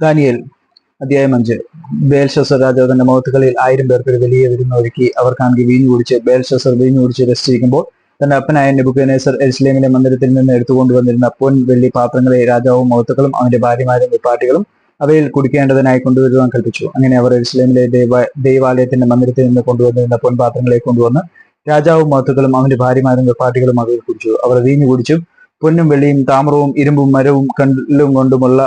Daniel അധ്യായം അഞ്ച്. ബേൽഷസർ രാജാവ് തന്റെ മൗത്തുകളിൽ ആയിരം പേർക്ക് ഒരു വലിയ വിരുന്ന് ഒരുക്കി അവർക്കാണെങ്കിൽ വീഞ്ഞു കുടിച്ച് ബേൽഷസർ വീഞ്ഞു കുടിച്ച് രസിച്ചിരിക്കുമ്പോൾ തന്റെ അപ്പനായ നെബുക്കനേസർ എസ്ലേമിന്റെ മന്ദിരത്തിൽ നിന്ന് എടുത്തുകൊണ്ടുവന്നിരുന്ന പൊൻ വെള്ളി പാത്രങ്ങളെ രാജാവും മൗത്തുക്കളും അവന്റെ ഭാര്യമാരും വിപ്പാട്ടികളും അവയിൽ കുടിക്കേണ്ടതിനായി കൊണ്ടുവരുവാൻ കൽപ്പിച്ചു. അങ്ങനെ അവർ എസ്ലേമിലെ ദൈവ ദൈവാലയത്തിന്റെ മന്ദിരത്തിൽ നിന്ന് കൊണ്ടുവന്നിരുന്ന പൊൻപാത്രങ്ങളെ കൊണ്ടുവന്ന് രാജാവും മൗത്തുക്കളും അവന്റെ ഭാര്യമാരും വിപ്പാട്ടികളും അവയിൽ കുടിച്ചു. അവർ വീഞ്ഞു കുടിച്ചു പൊന്നും വെള്ളിയും താമരവും ഇരുമ്പും മരവും കല്ലും കൊണ്ടുമുള്ള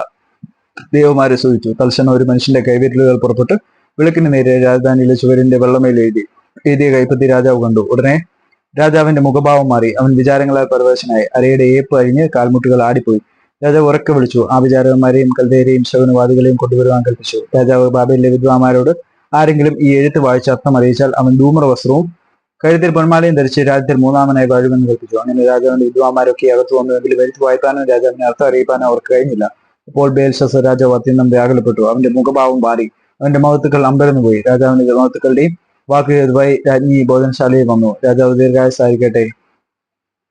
ദൈവമാരെ സൂചിച്ചു തൽക്ഷണം ഒരു മനുഷ്യന്റെ കൈവിരലുകൾ പുറപ്പെട്ട് വിളക്കിന് നേരെ രാജധാനിയിലെ ചുവരിന്റെ വെള്ളമേൽ എഴുതി എഴുതിയ കൈപ്പത്തി രാജാവ് കണ്ടു. ഉടനെ രാജാവിന്റെ മുഖഭാവം മാറി. അവൻ വിചാരങ്ങളാൽ പരവശനായി. അരയുടെ ഏപ്പ് അഴിഞ്ഞ് കാൽമുട്ടുകൾ ആടിപ്പോയി. രാജാവ് ഉറക്കെ വിളിച്ചു. ആ വിചാരകന്മാരെയും കൽതേരെയും ശവനവാദികളെയും കൊണ്ടുവരുവാൻ കൽപ്പിച്ചു. രാജാവ് ബാബയിലെ വിദ്വാന്മാരോട് ആരെങ്കിലും ഈ എഴുത്ത് വായിച്ച് അർത്ഥം അറിയിച്ചാൽ അവൻ ധൂമ്ര വസ്ത്രവും കഴുത്തിൽ പൊന്മാലയും ധരിച്ച് രാജ്യത്തിൽ മൂന്നാമനായി വാഴുമെന്ന് കൽപ്പിച്ചു. അങ്ങനെ രാജാവിന്റെ വിദ്വാന്മാരൊക്കെ അകത്തു വന്നുവെങ്കിലും എഴുത്ത് വായിക്കാനോ രാജാവിനെ അർത്ഥം അറിയിപ്പാനോ അവർക്ക് കഴിഞ്ഞില്ല. അപ്പോൾ ബേൽസസ് രാജാവ് അത്യന്തം വ്യാകുലപ്പെട്ടു. അവന്റെ മുഖഭാവം മാറി. അവന്റെ മഹത്തുക്കൾ അമ്പരന്നു പോയി. രാജാവിന്റെ മഹത്തുക്കളുടെയും വാക്ക് ഹേതുവായി രാജ്ഞി ഭോജനശാലയിൽ വന്നു. രാജാവ് ദീർഘായുസായിരിക്കട്ടെ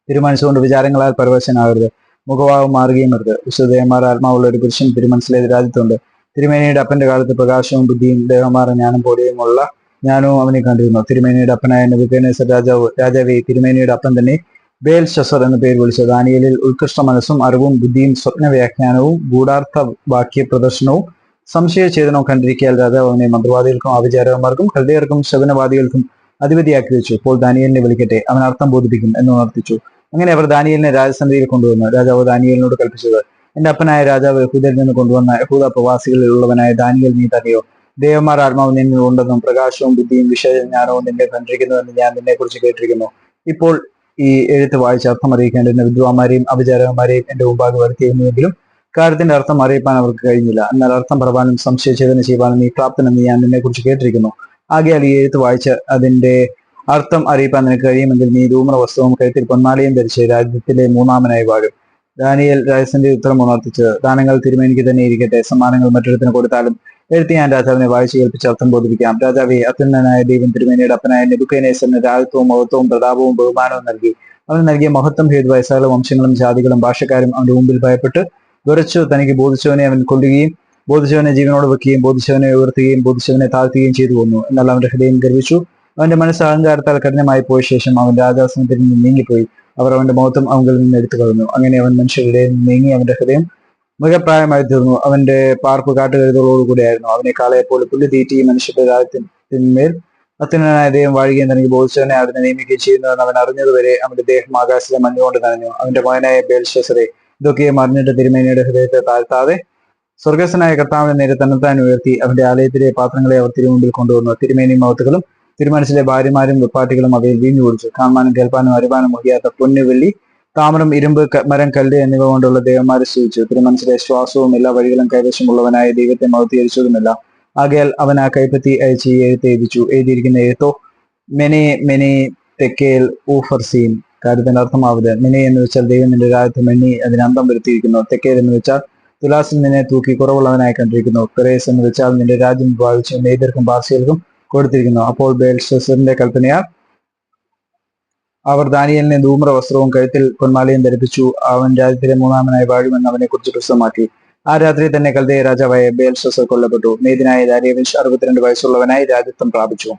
തീരുമാനിച്ചുകൊണ്ട് വിചാരങ്ങളാൽ പരവശനാകരുത്. മുഖഭാവം മാറുകയും അരുത്. വിശുദ്ധയന്മാർ ആത്മാവുള്ള ഒരു പുരുഷൻ തിരുമനസ്സിലെ രാജ്യത്തുണ്ട്. തിരുമേനിയുടെ അപ്പന്റെ കാലത്ത് പ്രകാശവും ബുദ്ധിയും ദേഹമാറ ജ്ഞാനം പോലെയുമുള്ള ഞാനും അവനെ കണ്ടിരുന്നു. തിരുമേനിയുടെ അപ്പനായ നബുക്കേനേസർ രാജാവ് രാജാവെ തിരുമേനിയുടെ അപ്പൻ തന്നെ ബേൽ ഷസർ എന്ന പേര് വിളിച്ച ദാനിയലിൽ ഉത്കൃഷ്ട മനസ്സും അറിവും ബുദ്ധിയും സ്വപ്ന വ്യാഖ്യാനവും ഗൂഢാർത്ഥ വാക്യ പ്രദർശനവും സംശയഛേദനവും കണ്ടിരിക്കാൻ രാജാവ് അവനെ മന്ത്രവാദികൾക്കും ആഭിചാരകന്മാർക്കും കൽദയർക്കും ശവനവാദികൾക്കും അധിപതിയാക്കി വെച്ചു. ഇപ്പോൾ ദാനിയലിനെ വിളിക്കട്ടെ. അവൻ അർത്ഥം ബോധിപ്പിക്കും എന്ന് ഉണർത്തിച്ചു. അങ്ങനെ അവർ ദാനിയലിനെ രാജസന്ധിയിൽ കൊണ്ടുവന്നു. രാജാവ് ദാനിയലിനോട് കൽപ്പിച്ചത് എന്റെ അപ്പനായ രാജാവ് യഹൂദയിൽ നിന്ന് കൊണ്ടുവന്ന യഹൂദ പ്രവാസികളിൽ ഉള്ളവനായ ദാനിയൽ നീ തന്നെയോ ദേവന്മാർ ആത്മാവ് നിന്നിൽ ഉണ്ടെന്നും പ്രകാശവും ബുദ്ധിയും വിശേഷ ജ്ഞാനവും നിന്നെ കണ്ടിരിക്കുന്നുവെന്ന് ഞാൻ നിന്നെ കുറിച്ച് കേട്ടിരിക്കുന്നു. ഇപ്പോൾ ഈ എഴുത്ത് വായിച്ച് അർത്ഥം അറിയിക്കേണ്ടിരുന്ന വിദ്വാന്മാരെയും അഭിചാരകന്മാരെയും എന്റെ മുമ്പാകെ വരുത്തിയിരുന്നുവെങ്കിലും കാര്യത്തിന്റെ അർത്ഥം അറിയിപ്പാൻ അവർക്ക് കഴിഞ്ഞില്ല. എന്നാൽ അർത്ഥം പറവാനും സംശയിച്ചതിന് ചെയ്യുവാനും നീ. പ്രാപ്തനെന്ന് ഞാൻ നിന്നെ കുറിച്ച് കേട്ടിരിക്കുന്നു. ആകയാൽ ഈ എഴുത്ത് വായിച്ച് അതിന്റെ അർത്ഥം അറിയിപ്പാൻ നിനക്ക് കഴിയുമെങ്കിൽ നീ ധൂമ്ര വസ്തുവും കഴുത്തിൽ പൊന്മാലയും ധരിച്ച് രാജ്യത്തിലെ മൂന്നാമനായി വാഴും. ദാനിയൽ രാജസന്റെ ഉത്തരം ഉണർത്തിച്ച് ദാനങ്ങൾ തിരുമേനിക്ക് തന്നെ ഇരിക്കട്ടെ. സമ്മാനങ്ങൾ മറ്റൊരുത്തിന് കൊടുത്താലും എഴുത്തി ഞാൻ രാജാവിനെ വായിച്ചു കേൾപ്പിച്ച് അർത്ഥം ബോധിപ്പിക്കാം. രാജാവെ അത്യന്തനായ ദൈവം തിരുമേനിയുടെ അപ്പനായ നെബുക്കേനേശ്വരന് രാജത്വവും മഹത്വവും പ്രതാപവും ബഹുമാനവും നൽകി. അവന് നൽകിയ മഹത്വം ഹേതുവായ സകല വംശങ്ങളും ജാതികളും ഭാഷക്കാരും അവന്റെ മുമ്പിൽ ഭയപ്പെട്ട് വിറച്ചു തനിക്ക് ബോധിച്ചവനെ അവൻ കൊല്ലുകയും ബോധിച്ചവനെ ജീവനോട് വെക്കുകയും ബോധിച്ചവനെ ഉയർത്തുകയും ബോധിച്ചവനെ താഴ്ത്തുകയും ചെയ്തു വന്നു എന്നാൽ അവന്റെ ഹൃദയം ഗർവിച്ചു. അവന്റെ മനസ്സ് അഹങ്കാരത്താൽ കഠിനമായി പോയ ശേഷം അവൻ രാജാസനത്തിൽ നിന്ന് നീങ്ങിപ്പോയി. അവർ അവന്റെ മഹത്വം അവങ്കിൽ നിന്ന് എടുത്തു കളഞ്ഞു അങ്ങനെ അവൻ മനുഷ്യരുടെ നീങ്ങി അവന്റെ ഹൃദയം മൃഗപ്രായമായി തീർന്നു അവന്റെ പാർപ്പ് കാട്ടുകരുതലോടുകൂടിയായിരുന്നു അവനെ കാളയെപ്പോലെ പുല്ല് തീറ്റി മനുഷ്യന്റെ കാലത്തിന്മേൽ അത്യുന്നതനായ ദൈവം വാഴുകയും തനിക്ക് ബോധിച്ചവനെ അതിനെ നിയമിക്കുകയും ചെയ്യുന്നുവെന്ന് അവൻ അറിഞ്ഞതുവരെ അവന്റെ ദേഹം ആകാശത്തെ മഞ്ഞുകൊണ്ട് നനഞ്ഞു. അവന്റെ മകനായ ബേൽഷസറെ ഇതൊക്കെയും അറിഞ്ഞിട്ട് തിരുമേനിയുടെ ഹൃദയത്തെ താഴ്ത്താതെ സ്വർഗസ്വനായ കർത്താവിനെ നേരെ തന്നെത്താൻ ഉയർത്തി അവന്റെ ആലയത്തിലെ പാത്രങ്ങളെ അവർ തിരുമുമ്പിൽ കൊണ്ടുവന്നു. തിരുമേനി മൗത്തുകളും തിരുമനസിലെ ഭാര്യമാരും വെപ്പാട്ടികളും അവയിൽ വീഞ്ഞു കുടിച്ചു. കാണാനും കേൾപ്പാനും അറിവാനും മുഖിയാത്ത പൊന്നു വെള്ളി താമരം ഇരുമ്പ് മരം കല്ല് എന്നിവ കൊണ്ടുള്ള ദേവന്മാരെ സൂചിച്ചു തിരുമനസിലെ ശ്വാസവും എല്ലാ വഴികളും കൈവശമുള്ളവനായ ദൈവത്തെ മൗത്തീകരിച്ചതുമില്ല ആകയാൽ അവൻ ആ കൈപ്പത്തി അയച്ച് എഴുത്ത് എഴുതിച്ചു. എഴുതിയിരിക്കുന്ന എഴുത്തോ മെനെ മെനെ തെക്കേൽ ഊഫർസീൻ. കാര്യത്തിന്റെ അർത്ഥമാവത് മെനെ എന്ന് വെച്ചാൽ ദൈവം നിന്റെ രാജ്യത്ത് മെണ്ണി അതിന് അന്തം വരുത്തിയിരിക്കുന്നു. തെക്കേൽ എന്ന് വെച്ചാൽ തുലാസിൽ നിന്നെ തൂക്കി കുറവുള്ളവനായി കണ്ടിരിക്കുന്നു. പെറേസ് എന്ന് വെച്ചാൽ നിന്റെ രാജ്യം ഭാവിച്ച് നെയ്തർക്കും പാർസികൾക്കും കൊടുത്തിരിക്കുന്നു. അപ്പോൾ ബേൽഷസറിന്റെ കൽപ്പനയാൽ അവർ ദാനിയലിനെ ധൂമ്ര വസ്ത്രവും കഴുത്തിൽ പൊന്മാലയും ധരിപ്പിച്ചു. അവൻ രാജ്യത്തിലെ മൂന്നാമനായി വാഴുമെന്ന് അവനെ കുറിച്ച് പ്രസിദ്ധമാക്കി. ആ രാത്രി തന്നെ കൽദയ രാജാവായ ബേൽഷസർ കൊല്ലപ്പെട്ടു. മേദിനായ ദാരിയവിഷ് അറുപത്തിരണ്ട് വയസ്സുള്ളവനായി രാജ്യത്വം പ്രാപിച്ചു.